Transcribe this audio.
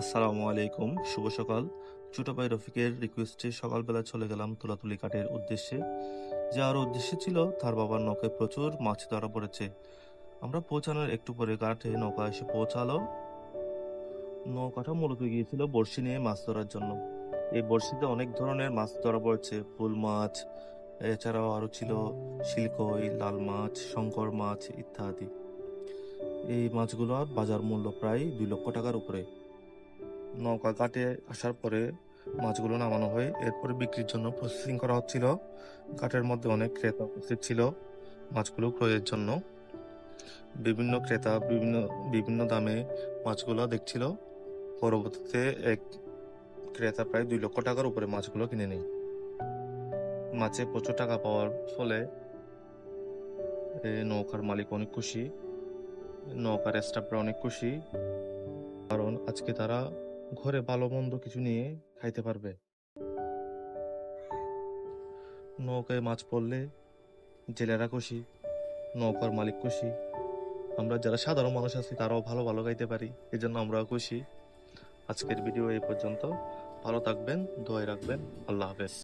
আসসালামু আলাইকুম, শুভ সকাল। ছোট ভাই রফিকের রিকোয়েস্টে সকালবেলা চলে গেলাম তুলাতুলি কাটের উদ্দেশ্যে। যাওয়ার উদ্দেশ্য ছিল, তার বাবার নৌকায় প্রচুর মাছ ধরা পড়েছে। আমরা পৌঁছানোর একটু পরে কাঠে নৌকা এসে পৌঁছালো। নৌকাটা মূলত গিয়েছিল বড়শি নিয়ে মাছ ধরার জন্য। এই বড়শিতে অনেক ধরনের মাছ ধরা পড়েছে। ফুল মাছ, এছাড়াও আরও ছিল শিলকই, লাল মাছ, শঙ্কর মাছ ইত্যাদি। এই মাছগুলোর বাজার মূল্য প্রায় দুই লক্ষ টাকার উপরে। নৌকা ঘাটে আসার পরে মাছগুলো নামানো হয়। এরপরে বিক্রির জন্য প্রসেসিং করা হচ্ছিল। ঘাটের মধ্যে অনেক ক্রেতা উপস্থিত ছিল মাছগুলো ক্রয়ের জন্য। বিভিন্ন ক্রেতা বিভিন্ন বিভিন্ন দামে মাছগুলো দেখছিল। পরবর্তীতে এক ক্রেতা প্রায় দুই লক্ষ টাকার উপরে মাছগুলো কিনে নেয়। মাছে প্রচুর টাকা পাওয়ার ফলে নৌকার মালিক অনেক খুশি। নৌকার স্টাফরা অনেক খুশি। কারণ আজকে তারা ঘরে ভালো মন্দ কিছু নিয়ে খাইতে পারবে। নৌকায় মাছ পড়লে জেলেরা খুশি নৌকার মালিক খুশি আমরা যারা সাধারণ মানুষ আছি, তারাও ভালো ভালো গাইতে পারি। এই জন্য আমরাও খুশি আজকের ভিডিও এই পর্যন্ত। ভালো থাকবেন, দোয়াই রাখবেন। আল্লাহ হাফেজ।